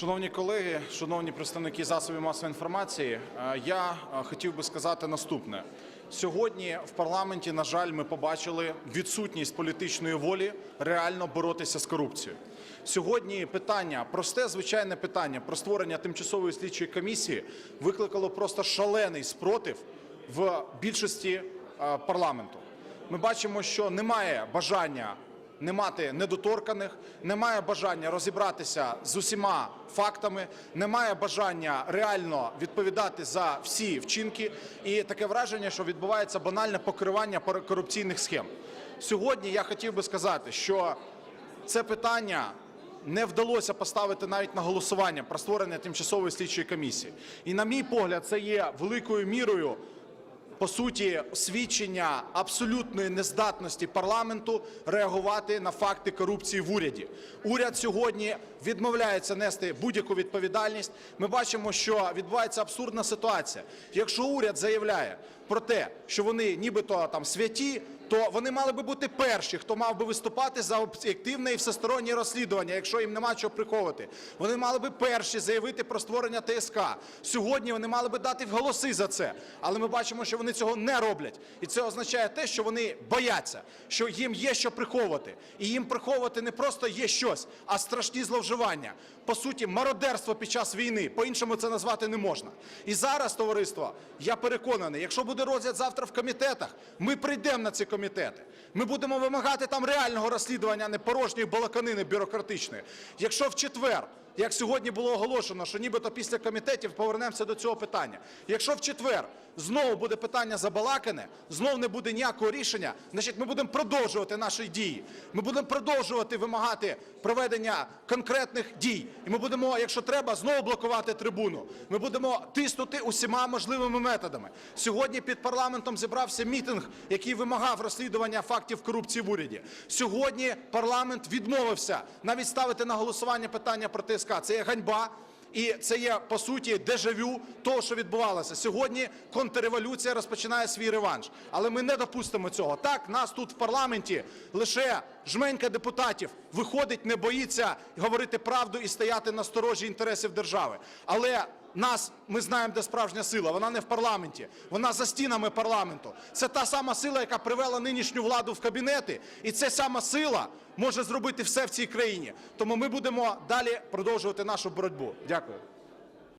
Шановні колеги, шановні представники засобів масової інформації, е, я е, хотів би сказати наступне. Сьогодні в парламенті, на жаль, ми побачили відсутність політичної волі реально боротися з корупцією. Сьогодні питання, просте звичайне питання про створення тимчасової слідчої комісії викликало просто шалений спротив в більшості е, парламенту. Ми бачимо, що немає бажання не мати недоторканих, немає бажання розібратися з усіма фактами, немає бажання реально відповідати за всі вчинки, і таке враження, що відбувається банальне покривання корупційних схем. Сьогодні я хотів би сказати, що це питання. Не вдалося поставити навіть на голосування про створення тимчасової слідчої комісії. І, на мій погляд, це є великою мірою по суті свідчення абсолютної нездатності парламенту реагувати на факти корупції в уряді. Уряд сьогодні відмовляється нести будь-яку відповідальність. Ми бачимо, що відбувається абсурдна ситуація. Якщо уряд заявляє про те, що вони нібито там святі, то вони мали би бути перші, хто мав би виступати за об'єктивне і всестороннє розслідування, якщо їм нема чого приховувати. Вони мали би перші заявити про створення ТСК. Сьогодні вони мали би дати голоси за це. Але ми бачимо, що вони цього не роблять. І це означає те, що вони бояться, що їм є що приховувати. І їм приховувати не просто є щось, а страшні зловживання. По суті, мародерство під час війни. По-іншому це назвати не можна. І зараз, товариство, я переконаний, якщо буде розгляд завтра в комітетах, ми прийдемо на ці комітети. Ми будемо вимагати там реального розслідування, а не порожньої балаканини бюрократичної. Якщо в четвер як сьогодні було оголошено, що нібито після комітетів повернемося до цього питання. Якщо в четвер знову буде питання забалакане, знову не буде ніякого рішення, значить ми будемо продовжувати наші дії. Ми будемо продовжувати вимагати проведення конкретних дій. І ми будемо, якщо треба, знову блокувати трибуну. Ми будемо тиснути усіма можливими методами. Сьогодні під парламентом зібрався мітинг, який вимагав розслідування фактів корупції в уряді. Сьогодні парламент відмовився навіть ставити на голосування питання про ТСК. Це є ганьба. І це є по суті дежавю того, що відбувалося. Сьогодні контрреволюція розпочинає свій реванш. Але ми не допустимо цього. Так, нас тут в парламенті лише жменька депутатів виходить, не боїться говорити правду і стояти на сторожі інтересів держави. Але нас ми знаємо, де справжня сила. Вона не в парламенті, вона за стінами парламенту. Це та сама сила, яка привела нинішню владу в кабінети, і ця сама сила може зробити все в цій країні. Тому ми будемо далі продовжувати нашу боротьбу. Дякую.